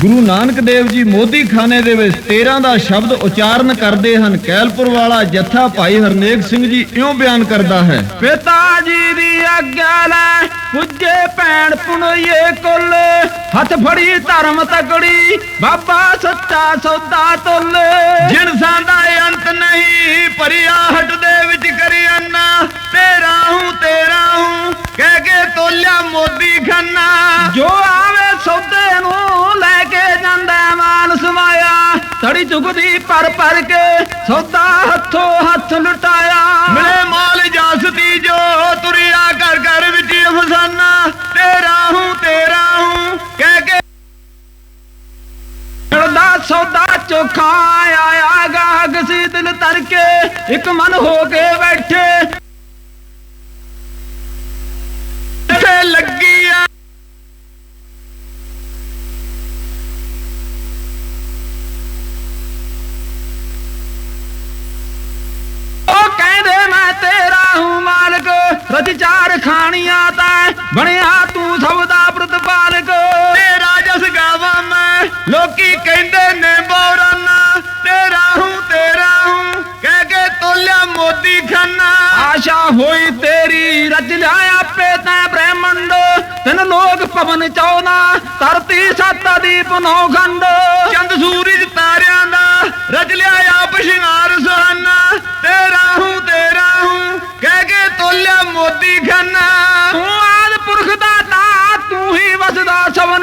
ਗੁਰੂ ਨਾਨਕ ਦੇਵ ਜੀ ਮੋਦੀ ਖਾਨੇ ਦੇ ਵਿੱਚ 13 ਦਾ ਸ਼ਬਦ ਉਚਾਰਨ ਕਰਦੇ ਹਨ। ਕੈਲਪੁਰ ਵਾਲਾ ਜੱਥਾ ਭਾਈ ਹਰਨੇਕ ਸਿੰਘ ਜੀ ਇਉਂ ਬਿਆਨ ਕਰਦਾ ਹੈ। ਪਿਤਾ ਜੀ ਦੀ ਆਗਿਆ ਲੈ ਪੁੱਜੇ ਭੈਣ ਪੁਨਈਏ ਕੁੱਲ। ਹੱਥ ਫੜੀ ਧਰਮ ਤਕੜੀ ਬਾਬਾ ਸੱਚਾ ਸੌਦਾ ਤੁੱਲ। ਜਿਨਸਾਂ ਦਾ ਅੰਤ ਨਹੀਂ ਭਰਿਆਹਟ ਦੇ ਤੜੀ ਚੁਗਦੀ ਪਰ ਪਰ ਕੇ ਸੌਦਾ ਹੱਥੋਂ ਹੱਥ ਲੁਟਾਇਆ। ਮਿਲੇ ਮਾਲ ਜਾਸਤੀ ਜੋ ਤੁਰਿਆ ਘਰ ਘਰ ਵਿੱਚ ਅਫਸਾਨਾ ਤੇਰਾ ਹੂੰ ਤੇਰਾ ਹੂੰ ਕਹਿ ਕੇ ਮਿਲਦਾ ਸੌਦਾ ਚੋਖਾ ਆਇਆ ਗਾਹਕ ਸੀ ਦਿਲ ਤਰ ਕੇ ਇੱਕ ਮਨ ਹੋ ਕੇ ਬੈਠੇ ਤੇ ਲੱਗੀ ਆ ਉਹ ਕਹਿੰਦੇ ਮੈਂ ਤੇਰਾ ਹੂੰ ਮਾਲਕ ਚਾਰ ਖਾਣੀਆਂ ਤੈਂ ਬਣਿਆ ਤੂੰ ਸਭ ਦਾ ਪ੍ਰਤਪਾਲਕ ਤੇਰਾ ਜਸ ਗਾਵਾਂ ਮੈਂ। ਲੋਕੀ ਕਹਿੰਦੇ ਨੇ ਬੋਰਾਨਾ। ਤੇਰਾ ਹੂੰ ਤੇਰਾ ਹੂੰ। ਕਹਿ ਕੇ ਤੋਲਿਆ ਮੋਦੀ ਖਾਨਾ। ਆਸ਼ਾ ਹੋਈ ਤੇਰੀ ਰਚ ਲਿਆ ਆਪੇ ਤੈ ਬ੍ਰਹਮੰਡ। ਤਿੰਨ ਲੋਕ ਪਵਨ ਚੌਨਾ ਧਰਤੀ ਸੱਤ ਦੀਪ ਨੌ ਖੰਡ। ਚੰਦ ਸੂਰਜ ਤਾਰਿਆਂ ਦਾ। ਰਚ ਲਿਆ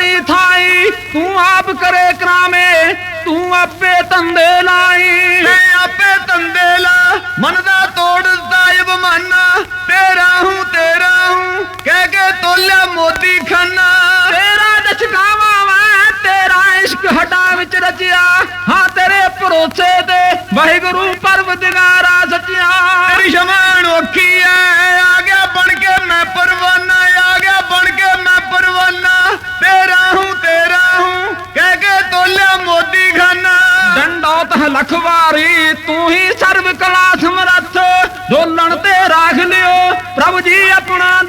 ਸਭਨੀ ਥਾਈ ਤੂੰ ਆਪ ਕਰੇ ਕਰਾਮੇ ਤੂੰ ਆਪੇ ਤੰਦੇ ਲਾਈ। ਮੈਂ ਆਪੇ ਤੰਦੇ ਲਾ ਮਨ ਦਾ ਤੋੜ ਦਿੱਤਾ ਬਮਾਨਾ ਤੇਰਾ ਹੂੰ ਤੇਰਾ ਹੂੰ ਕਹਿ ਕੇ ਤੋਲਿਆ ਮੋਦੀ ਖਾਨਾ। ਤੇਰਾ ਦਸ਼ਕਾਵਾ ਮੈਂ ਤੇਰਾ ਇਸ਼ਕ ਹਟਾ ਵਿੱਚ ਰਚਿਆ। ਹਾਂ ਤੇਰੇ ਭਰੋਸੇ ਤੇ ਵਾਹਿਗੁਰੂ ਪਰਵਦਗਾਰਾ ਸੱਚਿਆ। ਤੇਰੀ ਸ਼ਮਾਨ ਔਖੀ ਡੰਡੋਤ ਤੂੰ ਹੀ ਸਰਬ ਕਲਾ ਸਮਰੱਥ ਡੋਲਣ ਤੇ ਰਾਖ ਲਿਓ ਪ੍ਰਭੂ ਜੀ ਆਪਣਾ